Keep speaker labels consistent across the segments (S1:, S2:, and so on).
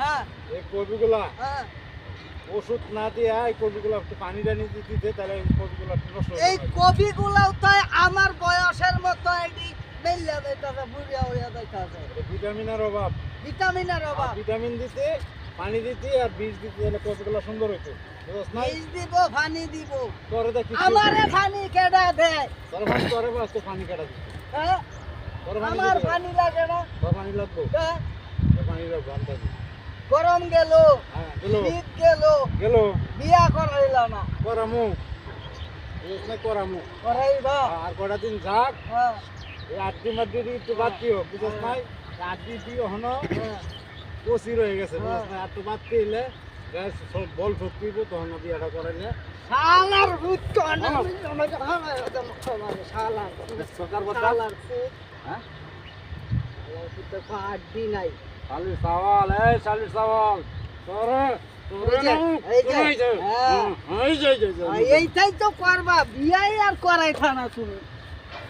S1: হ্যাঁ।
S2: এই কপিগুলা
S1: হ্যাঁ।
S2: ওষুধ না দিয়ে এই কপিগুলা পানি টানি দিতে তাহলে এই কপিগুলা নষ্ট
S1: এই
S2: যাবে।
S1: কবিগুলাও তো আমার বয়সের মতো এটি বেল্লা যাইতাছে বুড়িয়া হইয়া যাইতাছে।
S2: ভিটামিনের অভাব।
S1: ভিটামিনের অভাব।
S2: ভিটামিন দিতে পানি দিতে আর বীজ দিতে তাহলে কপিগুলা সুন্দর হইতো।
S1: বীজ দিব পানি দিব।
S2: তোরে দেখি
S1: আমারে পানি কেডা দেয়?
S2: তোর বাস তো পানি কাটা দিতে।
S1: হ্যাঁ?
S2: পানি
S1: আমার
S2: দিতে।
S1: পানি লাগে না।
S2: তোর পানি লাগবো?
S1: হ্যাঁ?
S2: পানি লাগবো আন্দাজি।
S1: গরম গেল
S2: হ্যাঁ
S1: শীত গেল
S2: গেল।
S1: বিয়া করাইল না।
S2: করামু। করামু।
S1: করাইবা?
S2: আর কটা দিন যাক
S1: হ্যাঁ।
S2: আটটি মাটি একটু বাদ দিও বুঝছ নাই? আটটি দিও হনো।
S1: হ্যাঁ।
S2: কচি রয়ে গেছে বুঝছ
S1: হ্যাঁ।
S2: না একটু বাদ দিলে বল শক্তি তখন বিয়াটা করাইলে।
S1: শালার ভূত তো শালার
S2: সরকার কথা?
S1: শালার
S2: হ্যাঁ?
S1: তো আড্ডি নাই।
S2: শালি সওয়াল এই শালি সওয়াল। তোরে
S1: এইটাই তো করবা বিয়াই আর করাই তুমি।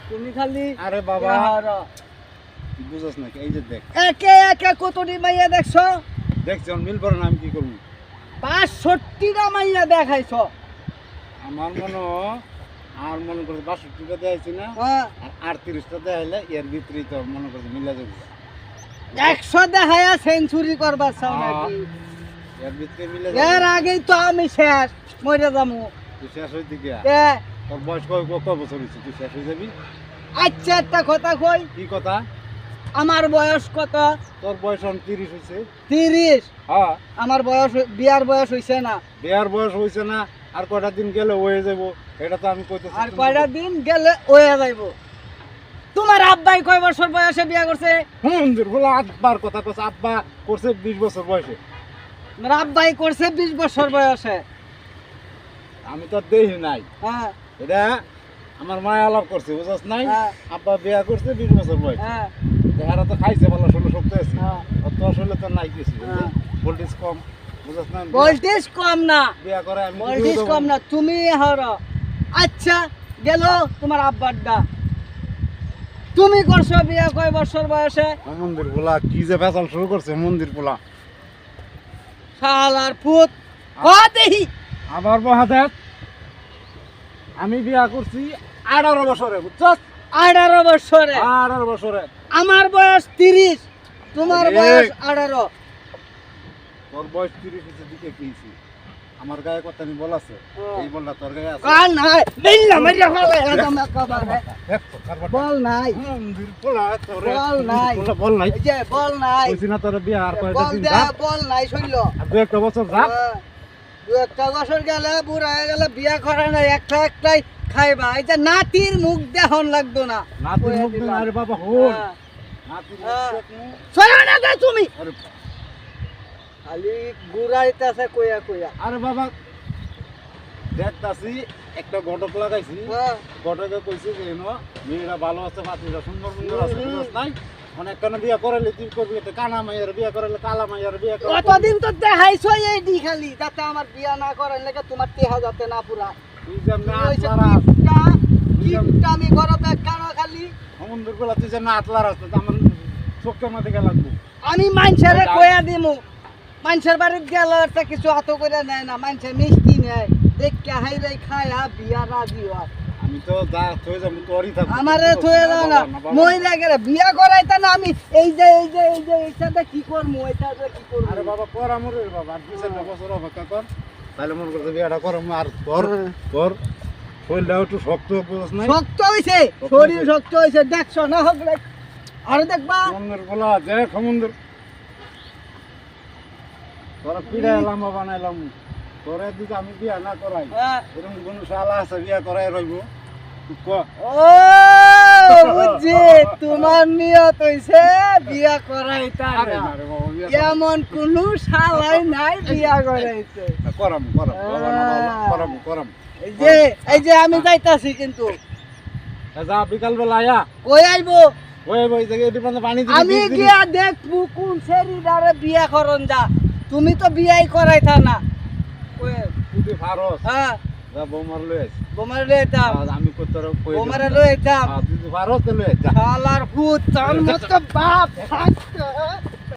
S1: তুমি খালি
S2: আরে বাবা। বুঝছ না এই যে দেখ।
S1: একে একে কতটি মাইয়া দেখছ?
S2: দেখছি আমি মিল পরে না আমি কি করব?
S1: বাষট্টিটা মাইয়া দেখাইছ।
S2: আমার মনে আর মনে করছে বাষট্টিটা দেখাইছি না
S1: হ্যাঁ।
S2: আর আটত্রিশটা দেখাইলে এর ভিতরেই তো মনে করছে মিলা যাবে।
S1: একশো দেখাইয়া সেঞ্চুরি করবার চাও
S2: হ্যাঁ।
S1: নাকি?
S2: এর
S1: আগেই তো আমি শেষ মরে যাব।
S2: তুই শেষ হইতে গিয়া? তোর বয়স বছর হয়েছে তুই শেষ হয়ে যাবি?
S1: আচ্ছা একটা কথা কই?
S2: কি কথা?
S1: আমার বয়স কত?
S2: তোর বয়স তিরিশ হয়েছে
S1: তিরিশ?
S2: হ্যাঁ।
S1: আমার বয়স বিয়ার বয়স হইছে না।
S2: বিয়ার বয়স হয়েছে না আর কয়টা দিন গেলে হয়ে যাব এটা তো আমি
S1: আর কয়টা দিন গেলে ওয়ে যাইব? তোমার আব্বাই কয় বছর বয়সে বিয়া করছে?
S2: বলে আব্বার কথা কইছে আব্বা করছে বিশ বছর বয়সে।
S1: আমার আব্বাই করছে বিশ বছর বয়সে।
S2: আমি তো দেখি নাই।
S1: হ্যাঁ।
S2: এটা আমার মায় আলাপ করছে বুঝছ নাই?
S1: হ্যাঁ।
S2: আব্বা বিয়া করছে বিশ বছর বয়স।
S1: হ্যাঁ।
S2: দেহারা তো খাইছে ভালো ষোলো সপ্তাহ আছে।
S1: হ্যাঁ।
S2: অত আসলে তো নাই কিছু
S1: হ্যাঁ।
S2: ভোল্টেজ কম বুঝছ না
S1: ভোল্টেজ কম না।
S2: বিয়া করে
S1: ভোল্টেজ কম না। তুমি হর। আচ্ছা গেল তোমার আব্বার আব্বারটা। তুমি করছ বিয়া কয় বছর বয়সে?
S2: মন্দির পোলা কি যে ফেসাল শুরু করছে মন্দির পোলা।
S1: শালার পুত। ক দেহি।
S2: আমার মহাদেব আমি বিয়া করছি আঠারো বছরে বুঝছস
S1: আঠারো বছরে।
S2: আঠারো বছরে।
S1: আমার বয়স তিরিশ। তোমার বয়স আঠারো।
S2: তোর বয়স তিরিশ দিকে কিনছি আমার গায়ে কথা আমি বলাছে
S1: হ্যাঁ।
S2: এই বললা তোর গায়ে আছে?
S1: কাল নাই। বিল্লা মারিয়া বল নাই
S2: মন্দির পোলা তোরে
S1: বল নাই।
S2: বল নাই।
S1: এই যে বল নাই।
S2: কইছি না তোর বিয়া আর কয়টা দিন
S1: দে বল নাই শুনল
S2: আর দু একটা বছর যাক।
S1: দু একটা বছর গেলে বুড়া হয়ে গেলে বিয়া করে না একটা একটাই খাইবা। এই যে নাতির মুখ দেখন লাগতো না।
S2: নাতির মুখ আরে বাবা হন।
S1: হ্যাঁ।
S2: নাতির
S1: হ্যাঁ।
S2: মুখ
S1: না। তুমি।
S2: আরে
S1: খালি গুড়াইতেছে কইয়া কইয়া।
S2: আরে বাবা দেখতাছি একটা ঘটক লাগাইছি।
S1: হ্যাঁ।
S2: ঘটকে কইছি যে এনো মেয়েরা ভালো আছে পাতিরা সুন্দর সুন্দর আছে নাই? অনেক কানে বিয়া করাইলে তুই করবি একটা কানা মাইয়ার বিয়া করাইলে কালা মাইয়ার বিয়া করাইলে
S1: কতদিন তো দেখাইছো এই দি খালি যাতে আমার বিয়া না করেন লেগে তোমার টেহা যাতে না পুরা।
S2: তুই যে না আতলারা
S1: কিপটা, কিপটা আমি ঘরতে কেন খালি।
S2: সমুদ্রগুলা তুই যে না আতলার আছে তো আমার চোখের মধ্যে গেল লাগবো
S1: আমি মানুষের কয়া দিমু মানুষের বাড়িতে গেল একটা কিছু হাত করে নেয় না মানুষের মিষ্টি নেয়। দেখে হাই রে খায় বিয়া রাজি হয়। আমারে থয়ে দাও না। মহিলা গেলে বিয়া করাইতে না আমি এই যে এই যে এই যে এইটাতে কি করব এইটাতে কি করব?
S2: আরে বাবা কর আমার বাবা আর দুই চারটা বছর অপেক্ষা কর। তাহলে মনে করতে বিয়াটা কর আর তোর
S1: হ্যাঁ।
S2: শরীরটা একটু শক্ত
S1: শক্ত শরীর দেখছ না হোক। আরে দেখবা।
S2: সমুদ্র তোরা পিড়া লাম্বা বানাইলাম তোরা দিকে আমি বিয়া না করাই
S1: হ্যাঁ।
S2: এরকম কোন শালা আছে বিয়া করাই রইব।
S1: বুঝছি তোমার নিয়ত হইছে বিয়া করাইতা এমন কোন শালাই নাই বিয়া করাইছে
S2: করাম করাম করাম করাম।
S1: এই যে এই যে আমি যাইতাছি কিন্তু।
S2: যা বিকাল বেলা আয়া।
S1: কই আইবো?
S2: ওই ওই জায়গায় পানি
S1: আমি। গিয়া দেখব কোন সেরিডারে বিয়া করন যা। তুমি তো বিয়াই করাইতা না।
S2: তুই
S1: হ্যাঁ।
S2: বোমার
S1: বৌমার
S2: লই আমি কই
S1: বোমারে
S2: তুই লই
S1: শালার ভূত তোর মতো বাপ থাকতে।